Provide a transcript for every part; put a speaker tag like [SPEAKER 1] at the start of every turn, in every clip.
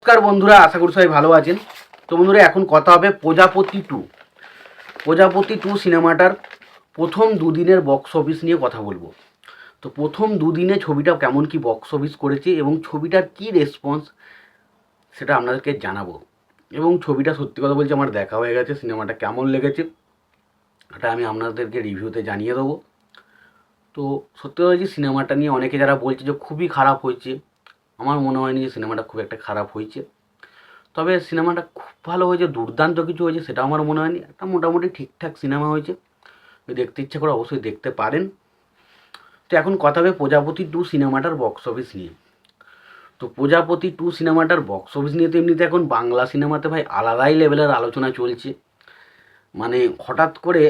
[SPEAKER 1] নমস্কার বন্ধুরা, আশা করি সবাই ভালো আছেন। তো বন্ধুরা, এখন কথা হবে প্রজাপতি টু। প্রজাপতি টু সিনেমাটার প্রথম দুদিনের বক্স অফিস নিয়ে কথা বলব। তো প্রথম দুদিনে ছবিটা কেমন কি বক্স অফিস করেছে এবং ছবিটার কি রেসপন্স সেটা আপনাদেরকে জানাব। এবং ছবিটা সত্যি কথা বলছি আমার দেখা হয়ে গেছে, সিনেমাটা কেমন লেগেছে এটা আমি আপনাদেরকে রিভিউতে জানিয়ে দেবো। তো সত্যি কথা বলছি সিনেমাটা নিয়ে অনেকে যারা বলছে যে খুবই খারাপ হয়েছে আমার মনে হয়নি যে সিনেমাটা খুব একটা খারাপ হয়েছে। তবে সিনেমাটা খুব ভালো হয়েছে, দুর্দান্ত কিছু হয়েছে সেটা আমার মনে হয়নি। একটা মোটামুটি ঠিকঠাক সিনেমা হয়েছে। দেখতে ইচ্ছে করে অবশ্যই দেখতে পারেন। তো এখন কথা হবে প্রজাপতি টু সিনেমাটার বক্স অফিস নিয়ে। তো প্রজাপতি টু সিনেমাটার বক্স অফিস নিয়ে তো এমনিতে এখন বাংলা সিনেমাতে ভাই আলাদাই লেভেলের আলোচনা চলছে। মানে হঠাৎ করে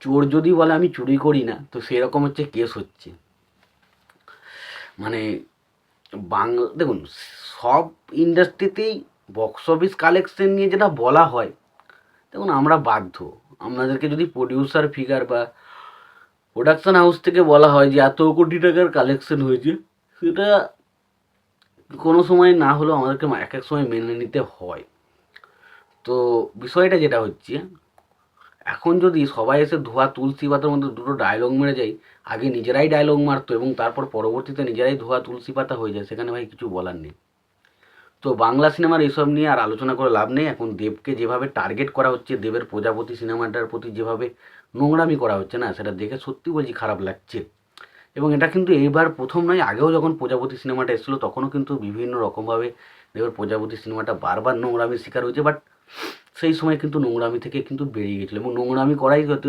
[SPEAKER 1] চোর যদি বলে আমি চুরি করি না, তো সেরকম হচ্ছে কেস হচ্ছে। মানে বাংলা, দেখুন, সব ইন্ডাস্ট্রিতেই বক্স অফিস কালেকশন নিয়ে যেটা বলা হয়, দেখুন, আমরা বাধ্য। আপনাদেরকে যদি প্রডিউসার ফিগার বা প্রোডাকশন হাউস থেকে বলা হয় যে, এত কোটি টাকার কালেকশন হয়েছে, সেটা কোনো সময় না হলেও আমাদেরকে এক এক সময় মেনে নিতে হয়। তো বিষয়টা যেটা হচ্ছে এখন যদি সবাই এসে ধোয়া, তুলসী পাতার মধ্যে দুটো ডায়লগ মেরে যায়, আগে নিজেরাই ডায়লগ মারতো এবং তারপর পরবর্তীতে নিজেরাই ধোয়া, তুলসী পাতা হয়ে যায়, সেখানে ভাই কিছু বলার নেই। তো বাংলা সিনেমার এসব নিয়ে আর আলোচনা করে লাভ নেই। এখন দেবকে যেভাবে টার্গেট করা হচ্ছে, দেবের প্রজাপতি সিনেমাটার প্রতি যেভাবে নোংরামি করা হচ্ছে না, সেটা দেখে সত্যি বলছি খারাপ লাগছে। এবং এটা কিন্তু এইবার প্রথম নয়, আগেও যখন প্রজাপতি সিনেমাটা এসেছিল, তখনও কিন্তু বিভিন্ন রকমভাবে দেবের প্রজাপতি সিনেমাটা বারবার নোংরামির শিকার হয়েছে। বাট সেই সময় কিন্তু নোংরামি থেকে কিন্তু বেরিয়ে গেছিল এবং নোংরামি করাই হয়তো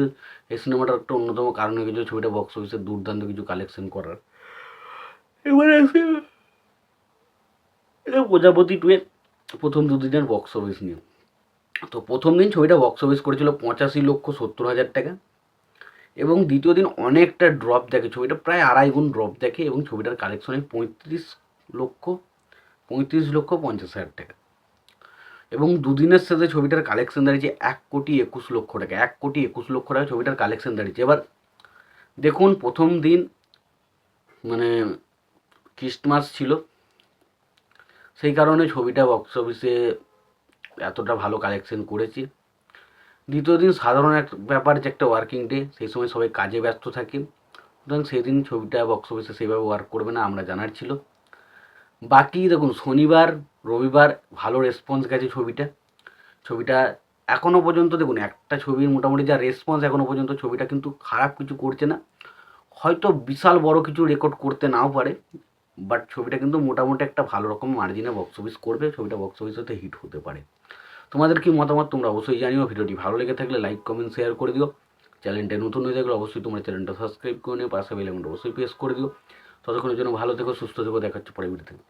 [SPEAKER 1] এই সিনেমাটার একটা অন্যতম কারণ হয়ে গেছিল ছবিটা বক্স অফিসে দুর্দান্ত কিছু কালেকশন করার। এবারে প্রজাপতি টুয়ের প্রথম দুদিনের বক্স অফিস নিয়ে। তো প্রথম দিন ছবিটা বক্স অফিস করেছিল পঁচাশি লক্ষ সত্তর হাজার টাকা এবং দ্বিতীয় দিন অনেকটা ড্রপ দেখে, ছবিটা প্রায় আড়াই গুণ ড্রপ দেখে এবং ছবিটার কালেকশনে পঁয়ত্রিশ লক্ষ পঁয়ত্রিশ লক্ষ পঞ্চাশ হাজার টাকা। এবং দুদিনের শেষে ছবিটার কালেকশন দাঁড়িয়েছে এক কোটি একুশ লক্ষ টাকা, এক কোটি একুশ লক্ষ টাকা ছবিটার কালেকশন দাঁড়িয়েছে। এবার দেখুন, প্রথম দিন মানে খ্রিস্টমাস ছিল, সেই কারণে ছবিটা বক্স অফিসে এতটা ভালো কালেকশন করেছে। দ্বিতীয় দিন সাধারণ এক ব্যাপার যে একটা ওয়ার্কিং ডে সেই সময় সবাই কাজে ব্যস্ত থাকে। সুতরাং সেদিন ছবিটা বক্স অফিসে সেইভাবে ওয়ার্ক করবে না, আমরা জানার ছিল। বাকি দেখুন, শনিবার রবিবার ভালো রেসপন্স গেছে ছবিটা। ছবিটা এখনও পর্যন্ত দেখুন, একটা ছবির মোটামুটি যা রেসপন্স এখনও পর্যন্ত, ছবিটা কিন্তু খারাপ কিছু করছে না। হয়তো বিশাল বড় কিছু রেকর্ড করতে নাও পারে বাট ছবিটা কিন্তু মোটামুটি একটা ভালো রকম মার্জিনে বক্স অফিস করবে, ছবিটা বক্স অফিসেতে হিট হতে পারে। তোমাদের কি মতামত তোমরা অবশ্যই জানিও, ভিডিওটি ভালো লেগে থাকলে লাইক কমেন্ট শেয়ার করে দিও। চ্যানেলটা নতুন হয়ে থাকলে অবশ্যই তোমরা চ্যানেলটা সাবস্ক্রাইব করে নিও, পাশে বেল অবশ্যই প্রেস করে দিও। ততক্ষণের জন্য ভালো থেকো, সুস্থ থেকো দেখাচ্ছে পরে ভিডিও থেকে